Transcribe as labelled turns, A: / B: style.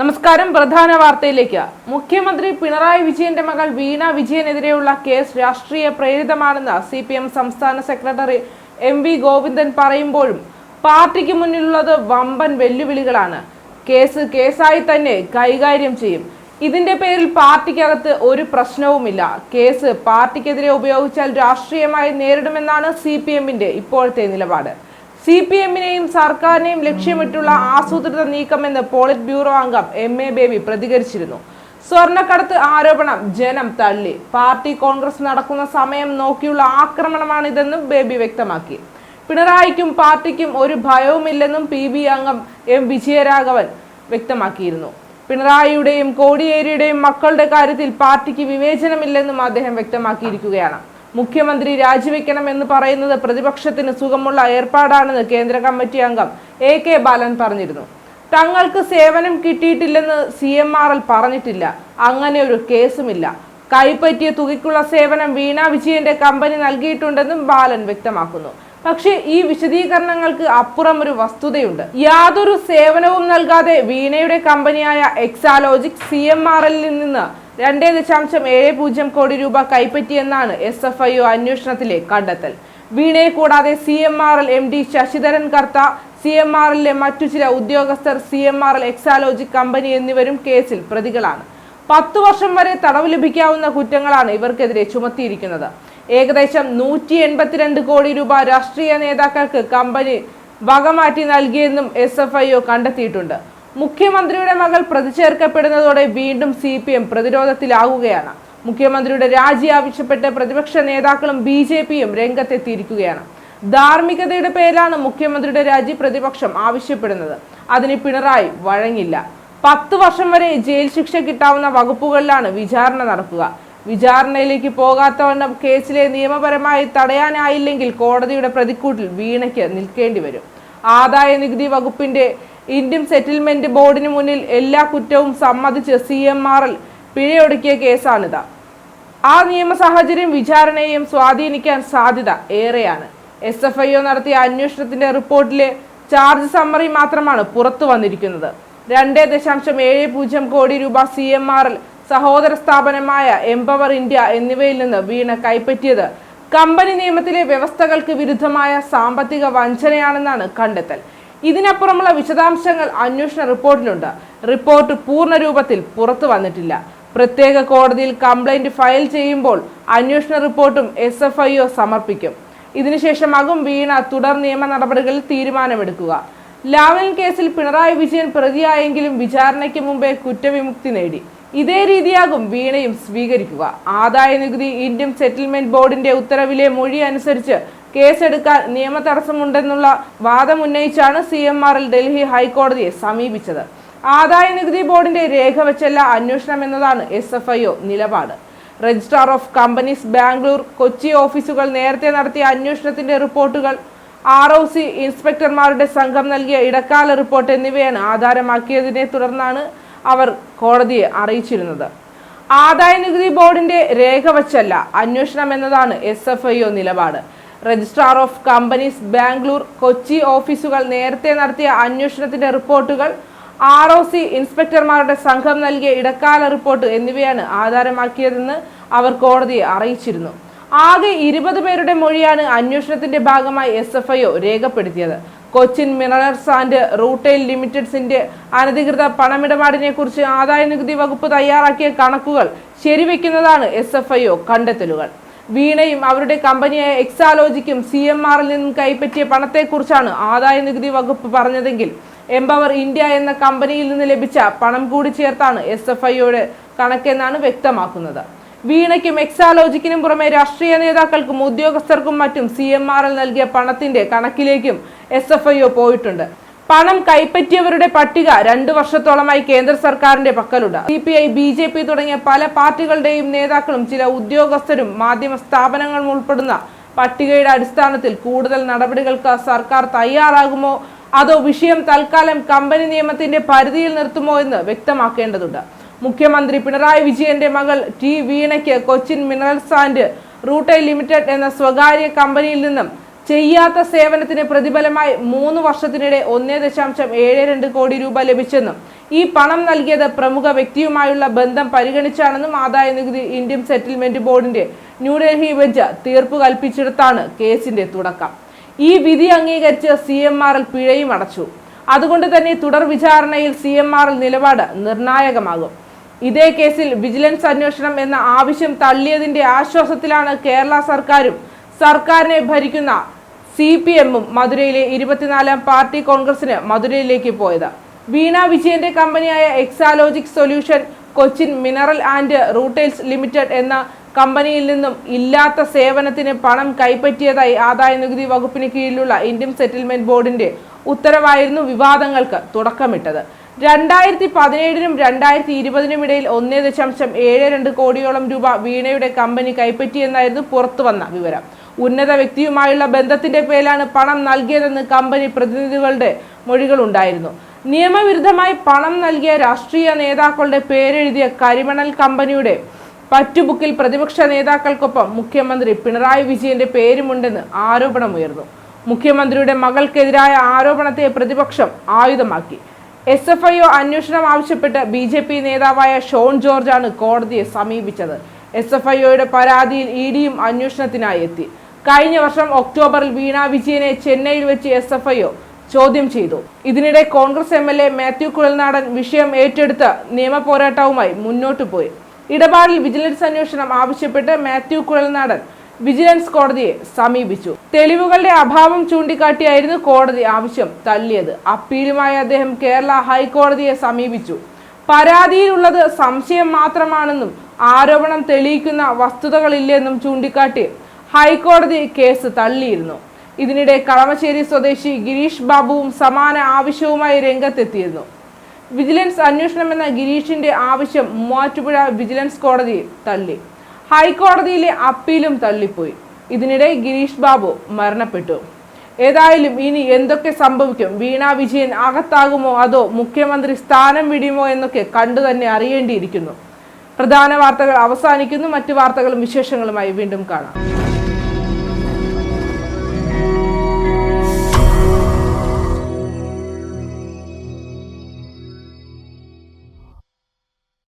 A: നമസ്കാരം പ്രധാന വാർത്തയിലേക്ക്. മുഖ്യമന്ത്രി പിണറായി വിജയന്റെ മകൾ വീണ വിജയനെതിരെയുള്ള കേസ് രാഷ്ട്രീയ പ്രേരിതമാണെന്ന് സി പി എം സംസ്ഥാന സെക്രട്ടറി എം വി ഗോവിന്ദൻ പറയുമ്പോഴും പാർട്ടിക്ക് മുന്നിലുള്ളത് വമ്പൻ വെല്ലുവിളികളാണ്. കേസ് കേസായി തന്നെ കൈകാര്യം ചെയ്യും. ഇതിന്റെ പേരിൽ പാർട്ടിക്കകത്ത് ഒരു പ്രശ്നവുമില്ല. കേസ് പാർട്ടിക്കെതിരെ ഉപയോഗിച്ചാൽ രാഷ്ട്രീയമായി നേരിടുമെന്നാണ് സി പി എമ്മിന്റെ ഇപ്പോഴത്തെ നിലപാട്. സി പി എമ്മിനെയും സർക്കാരിനെയും ലക്ഷ്യമിട്ടുള്ള ആസൂത്രിത നീക്കമെന്ന് പോളിറ്റ് ബ്യൂറോ അംഗം എം എ ബേബി പ്രതികരിച്ചിരുന്നു. സ്വർണക്കടത്ത് ആരോപണം ജനം തള്ളി. പാർട്ടി കോൺഗ്രസ് നടക്കുന്ന സമയം നോക്കിയുള്ള ആക്രമണമാണിതെന്നും ബേബി വ്യക്തമാക്കി. പിണറായിക്കും പാർട്ടിക്കും ഒരു ഭയവുമില്ലെന്നും പി ബി അംഗം എം വിജയരാഘവൻ വ്യക്തമാക്കിയിരുന്നു. പിണറായിയുടെയും കോടിയേരിയുടെയും മക്കളുടെ കാര്യത്തിൽ പാർട്ടിക്ക് വിവേചനമില്ലെന്നും അദ്ദേഹം വ്യക്തമാക്കിയിരിക്കുകയാണ്. മുഖ്യമന്ത്രി രാജിവെക്കണം എന്ന് പറയുന്നത് പ്രതിപക്ഷത്തിന് സുഖമുള്ള ഏർപ്പാടാണെന്ന് കേന്ദ്ര കമ്മിറ്റി അംഗം എ കെ ബാലൻ പറഞ്ഞിരുന്നു. തങ്ങൾക്ക് സേവനം കിട്ടിയിട്ടില്ലെന്ന് സി എം ആർ എൽ പറഞ്ഞിട്ടില്ല. അങ്ങനെ ഒരു കേസുമില്ല. കൈപ്പറ്റിയ തുകയ്ക്കുള്ള സേവനം വീണ വിജയന്റെ കമ്പനി നൽകിയിട്ടുണ്ടെന്നും ബാലൻ വ്യക്തമാക്കുന്നു. പക്ഷേ ഈ വിശദീകരണങ്ങൾക്ക് അപ്പുറം ഒരു വസ്തുതയുണ്ട്. യാതൊരു സേവനവും നൽകാതെ വീണയുടെ കമ്പനിയായ എക്സാലോജിക് സി എം ആർ എല്ലിൽ നിന്ന് രണ്ടേ ദശാംശം ഏഴ് പൂജ്യം കോടി രൂപ കൈപ്പറ്റിയെന്നാണ് എസ് എഫ് ഐ ഒ അന്വേഷണത്തിലെ കണ്ടെത്തൽ. വീണയെ കൂടാതെ C M R L M D Sasidharan Kartha C M R എല്ലിലെ മറ്റു ചില ഉദ്യോഗസ്ഥർ C M R L Exalogic company എന്നിവരും കേസിൽ പ്രതികളാണ്. പത്തു വർഷം വരെ തടവ് ലഭിക്കാവുന്ന കുറ്റങ്ങളാണ് ഇവർക്കെതിരെ ചുമത്തിയിരിക്കുന്നത്. ഏകദേശം നൂറ്റി എൺപത്തിരണ്ട് കോടി രൂപ രാഷ്ട്രീയ നേതാക്കൾക്ക് കമ്പനി വകമാറ്റി നൽകിയെന്നും എസ് എഫ് ഐ ഒ കണ്ടെത്തിയിട്ടുണ്ട്. മുഖ്യമന്ത്രിയുടെ മകൾ പ്രതിചേർക്കപ്പെടുന്നതോടെ വീണ്ടും സി പി എം പ്രതിരോധത്തിലാകുകയാണ് മുഖ്യമന്ത്രിയുടെ രാജി ആവശ്യപ്പെട്ട് പ്രതിപക്ഷ നേതാക്കളും ബി ജെ പിയും രംഗത്തെത്തിയിരിക്കുകയാണ്. ധാർമ്മികതയുടെ പേരിലാണ് മുഖ്യമന്ത്രിയുടെ രാജി പ്രതിപക്ഷം ആവശ്യപ്പെടുന്നത്. അതിന് പിണറായി വഴങ്ങില്ല. പത്ത് വർഷം വരെ ജയിൽ ശിക്ഷ കിട്ടാവുന്ന വകുപ്പുകളിലാണ് വിചാരണ നടക്കുക. വിചാരണയിലേക്ക് പോകാത്തവണ്ണം കേസിലെ നിയമപരമായി തടയാനായില്ലെങ്കിൽ കോടതിയുടെ പ്രതിക്കൂട്ടിൽ വീണയ്ക്ക് നിൽക്കേണ്ടി വരും. ആദായ നികുതി വകുപ്പിന്റെ ഇന്ത്യൻ സെറ്റിൽമെന്റ് ബോർഡിന് മുന്നിൽ എല്ലാ കുറ്റവും സമ്മതിച്ച് സി എം ആർ എൽ പിഴയൊടുക്കിയ കേസാണിത്. ആ നിയമ സാഹചര്യം വിചാരണയെയും സ്വാധീനിക്കാൻ സാധ്യത ഏറെയാണ്. എസ് എഫ് ഐ ഒ നടത്തിയ അന്വേഷണത്തിന്റെ റിപ്പോർട്ടിലെ ചാർജ് സമ്മറി മാത്രമാണ് പുറത്തു വന്നിരിക്കുന്നത്. രണ്ട് ദശാംശം ഏഴ് പൂജ്യം കോടി രൂപ സി എം ആർ എൽ സഹോദര സ്ഥാപനമായ എംപവർ ഇന്ത്യ എന്നിവയിൽ നിന്ന് വീണ കൈപ്പറ്റിയത് കമ്പനി നിയമത്തിലെ വ്യവസ്ഥകൾക്ക് വിരുദ്ധമായ സാമ്പത്തിക വഞ്ചനയാണെന്നാണ് കണ്ടെത്തൽ. ഇതിനപ്പുറമുള്ള വിശദാംശങ്ങൾ അന്വേഷണ റിപ്പോർട്ടിലുണ്ട്. റിപ്പോർട്ട് പൂർണ രൂപത്തിൽ പുറത്തു വന്നിട്ടില്ല. പ്രത്യേക കോടതിയിൽ കംപ്ലൈന്റ് ഫയൽ ചെയ്യുമ്പോൾ അന്വേഷണ റിപ്പോർട്ടും എസ് എഫ് ഐ ഒ സമർപ്പിക്കും. ഇതിനുശേഷമാകും വീണ തുടർ നിയമ നടപടികളിൽ തീരുമാനമെടുക്കുക. ലാവലിൻ കേസിൽ പിണറായി വിജയൻ പ്രതിയായെങ്കിലും വിചാരണയ്ക്ക് മുമ്പേ കുറ്റവിമുക്തി നേടി. ഇതേ രീതിയാകും വീണയും സ്വീകരിക്കുക. ആദായ നികുതി ഇന്ത്യൻ സെറ്റിൽമെന്റ് ബോർഡിന്റെ ഉത്തരവിലെ മൊഴി അനുസരിച്ച് കേസെടുക്കാൻ നിയമ തടസ്സമുണ്ടെന്നുള്ള വാദമുന്നയിച്ചാണ് സി എം ആറിൽ ഡൽഹി ഹൈക്കോടതിയെ സമീപിച്ചത്. ആദായ നികുതി ബോർഡിന്റെ രേഖ വെച്ചല്ല അന്വേഷണം എന്നതാണ് എസ് എഫ് ഐ ഒ നിലപാട്. Registrar of companies Bangalore Kochi ഓഫീസുകൾ നേരത്തെ നടത്തിയ അന്വേഷണത്തിന്റെ റിപ്പോർട്ടുകൾ ആർ ഒ സി ഇൻസ്പെക്ടർമാരുടെ സംഘം നൽകിയ ഇടക്കാല റിപ്പോർട്ട് എന്നിവയാണ് ആധാരമാക്കിയതിനെ തുടർന്നാണ് അവർ കോടതിയെ അറിയിച്ചിരുന്നത്. ആദായ നികുതി ബോർഡിന്റെ രേഖ വച്ചല്ല അന്വേഷണം എന്നതാണ് എസ് എഫ് ഐ ഒ നിലപാട്. Registrar of companies Bangalore Kochi ഓഫീസുകൾ നേരത്തെ നടത്തിയ അന്വേഷണത്തിന്റെ റിപ്പോർട്ടുകൾ ആർ ഒ സി ഇൻസ്പെക്ടർമാരുടെ സംഘം നൽകിയ ഇടക്കാല റിപ്പോർട്ട് എന്നിവയാണ് ആധാരമാക്കിയതെന്ന് അവർ കോടതിയെ അറിയിച്ചിരുന്നു. ആകെ ഇരുപത് പേരുടെ മൊഴിയാണ് അന്വേഷണത്തിന്റെ ഭാഗമായി എസ് എഫ് ഐ ഒ രേഖപ്പെടുത്തിയത്. കൊച്ചിൻ മിനറൽസ് ആൻഡ് റൂട്ടെയിൽ ലിമിറ്റഡ്സിന്റെ അനധികൃത പണമിടപാടിനെ കുറിച്ച് ആദായ നികുതി വകുപ്പ് തയ്യാറാക്കിയ കണക്കുകൾ ശരിവെക്കുന്നതാണ് എസ് എഫ് ഐ ഒ കണ്ടെത്തലുകൾ. വീണയും അവരുടെ കമ്പനിയായ എക്സാലോജിക്കും സി എം ആറിൽ നിന്നും കൈപ്പറ്റിയ പണത്തെക്കുറിച്ചാണ് ആദായ നികുതി വകുപ്പ് പറഞ്ഞതെങ്കിൽ എംപവർ ഇന്ത്യ എന്ന കമ്പനിയിൽ നിന്ന് ലഭിച്ച പണം കൂടി ചേർത്താണ് എസ് എഫ് ഐയുടെ കണക്കെന്നാണ് വ്യക്തമാക്കുന്നത്. വീണയ്ക്കും എക്സാലോജിക്കിനും പുറമെ രാഷ്ട്രീയ നേതാക്കൾക്കും ഉദ്യോഗസ്ഥർക്കും മറ്റും സി എം ആറിൽ നൽകിയ പണത്തിന്റെ കണക്കിലേക്കും എസ് എഫ് ഐ ഒ പോയിട്ടുണ്ട്. പണം കൈപ്പറ്റിയവരുടെ പട്ടിക രണ്ടു വർഷത്തോളമായി കേന്ദ്ര സർക്കാരിന്റെ പക്കലുണ്ട്. C P I B J P തുടങ്ങിയ പല പാർട്ടികളുടെയും നേതാക്കളും ചില ഉദ്യോഗസ്ഥരും മാധ്യമ സ്ഥാപനങ്ങളും ഉൾപ്പെടുന്ന പട്ടികയുടെ അടിസ്ഥാനത്തിൽ കൂടുതൽ നടപടികൾക്ക് സർക്കാർ തയ്യാറാകുമോ? അതോ വിഷയം തൽക്കാലം കമ്പനി നിയമത്തിന്റെ പരിധിയിൽ നിർത്തുമോ എന്ന് വ്യക്തമാക്കേണ്ടതുണ്ട്. മുഖ്യമന്ത്രി പിണറായി വിജയന്റെ മകൾ T വീണയ്ക്ക് Cochin minerals and rutile limited എന്ന സ്വകാര്യ കമ്പനിയിൽ നിന്നും ചെയ്യാത്ത സേവനത്തിന് പ്രതിഫലമായി മൂന്ന് വർഷത്തിനിടെ ഒന്നേ ദശാംശം ഏഴ് രണ്ട് കോടി രൂപ ലഭിച്ചെന്നും ഈ പണം നൽകിയത് പ്രമുഖ വ്യക്തിയുമായുള്ള ബന്ധം പരിഗണിച്ചാണെന്നും ആദായ നികുതി ഇന്ത്യൻ സെറ്റിൽമെന്റ് ബോർഡിന്റെ ന്യൂഡൽഹി ബെഞ്ച് തീർപ്പ് കൽപ്പിച്ചെടുത്താണ് കേസിന്റെ തുടക്കം. ഈ വിധി അംഗീകരിച്ച് സി എം ആർ എൽ പിഴയും അടച്ചു. അതുകൊണ്ട് തന്നെ തുടർ വിചാരണയിൽ സി എം ആർ എൽ നിലപാട് നിർണായകമാകും. ഇതേ കേസിൽ വിജിലൻസ് അന്വേഷണം എന്ന ആവശ്യം തള്ളിയതിന്റെ ആശ്വാസത്തിലാണ് കേരള സർക്കാരും സർക്കാരിനെ ഭരിക്കുന്ന സി പി എമ്മും മധുരയിലെ ഇരുപത്തിനാലാം പാർട്ടി കോൺഗ്രസിന് മധുരയിലേക്ക് പോയത്. വീണ വിജയന്റെ കമ്പനിയായ Exalogic solution Cochin mineral and rutiles limited എന്ന കമ്പനിയിൽ നിന്നും ഇല്ലാത്ത സേവനത്തിന് പണം കൈപ്പറ്റിയതായി ആദായ നികുതി വകുപ്പിന് കീഴിലുള്ള ഇന്ത്യൻ സെറ്റിൽമെന്റ് ബോർഡിന്റെ ഉത്തരവായിരുന്നു വിവാദങ്ങൾക്ക് തുടക്കമിട്ടത്. രണ്ടായിരത്തി പതിനേഴിനും രണ്ടായിരത്തി ഇരുപതിനും ഇടയിൽ ഒന്നേ ദശാംശം ഏഴ് രണ്ട് കോടിയോളം രൂപ വീണയുടെ കമ്പനി കൈപ്പറ്റിയെന്നായിരുന്നു പുറത്തുവന്ന വിവരം. ഉന്നത വ്യക്തിയുമായുള്ള ബന്ധത്തിന്റെ പേരിലാണ് പണം നൽകിയതെന്ന് കമ്പനി പ്രതിനിധികളുടെ മൊഴികളുണ്ടായിരുന്നു നിയമവിരുദ്ധമായി പണം നൽകിയ രാഷ്ട്രീയ നേതാക്കളുടെ പേരെഴുതിയ കരിമണൽ കമ്പനിയുടെ പറ്റുബുക്കിൽ പ്രതിപക്ഷ നേതാക്കൾക്കൊപ്പം മുഖ്യമന്ത്രി പിണറായി വിജയന്റെ പേരുമുണ്ടെന്ന് ആരോപണമുയർന്നു. മുഖ്യമന്ത്രിയുടെ മകൾക്കെതിരായ ആരോപണത്തെ പ്രതിപക്ഷം ആയുധമാക്കി. എസ് എഫ് ഐ ഒ അന്വേഷണം ആവശ്യപ്പെട്ട് ബി ജെ പി നേതാവായ ഷോൺ ജോർജാണ് കോടതിയെ സമീപിച്ചത്. എസ് എഫ് ഐ ഒയുടെ പരാതിയിൽ ഇ ഡിയും അന്വേഷണത്തിനായി എത്തി. കഴിഞ്ഞ വർഷം ഒക്ടോബറിൽ വീണ വിജയനെ ചെന്നൈയിൽ വെച്ച് എസ് എഫ് ഐ ചോദ്യം ചെയ്തു. ഇതിനിടെ Congress M L A Mathew Kuzhalnadan വിഷയം ഏറ്റെടുത്ത് നിയമ പോരാട്ടവുമായി മുന്നോട്ടു പോയി. ഇടപാടിൽ വിജിലൻസ് അന്വേഷണം ആവശ്യപ്പെട്ട് മാത്യു കുഴൽനാടൻ വിജിലൻസ് കോടതിയെ സമീപിച്ചു. തെളിവുകളുടെ അഭാവം ചൂണ്ടിക്കാട്ടിയായിരുന്നു കോടതി ആവശ്യം തള്ളിയത്. അപ്പീലുമായി അദ്ദേഹം കേരള ഹൈക്കോടതിയെ സമീപിച്ചു. പരാതിയിലുള്ളത് സംശയം മാത്രമാണെന്നും ആരോപണം തെളിയിക്കുന്ന വസ്തുതകളില്ലെന്നും ചൂണ്ടിക്കാട്ടി ഹൈക്കോടതി കേസ് തള്ളിയിരുന്നു. ഇതിനിടെ കളമശ്ശേരി സ്വദേശി ഗിരീഷ് ബാബുവും സമാന ആവശ്യവുമായി രംഗത്തെത്തിയിരുന്നു. വിജിലൻസ് അന്വേഷണമെന്ന ഗിരീഷിന്റെ ആവശ്യം മൂവാറ്റുപുഴ വിജിലൻസ് കോടതി തള്ളി. ഹൈക്കോടതിയിലെ അപ്പീലും തള്ളിപ്പോയി. ഇതിനിടെ ഗിരീഷ് ബാബു മരണപ്പെട്ടു. ഏതായാലും ഇനി എന്തൊക്കെ സംഭവിക്കും? വീണ വിജയൻ അകത്താകുമോ? അതോ മുഖ്യമന്ത്രി സ്ഥാനം വിടിയുമോ എന്നൊക്കെ കണ്ടു തന്നെ അറിയേണ്ടിയിരിക്കുന്നു. പ്രധാന വാർത്തകൾ അവസാനിക്കുന്നു. മറ്റു വാർത്തകളും വിശേഷങ്ങളുമായി വീണ്ടും കാണാം.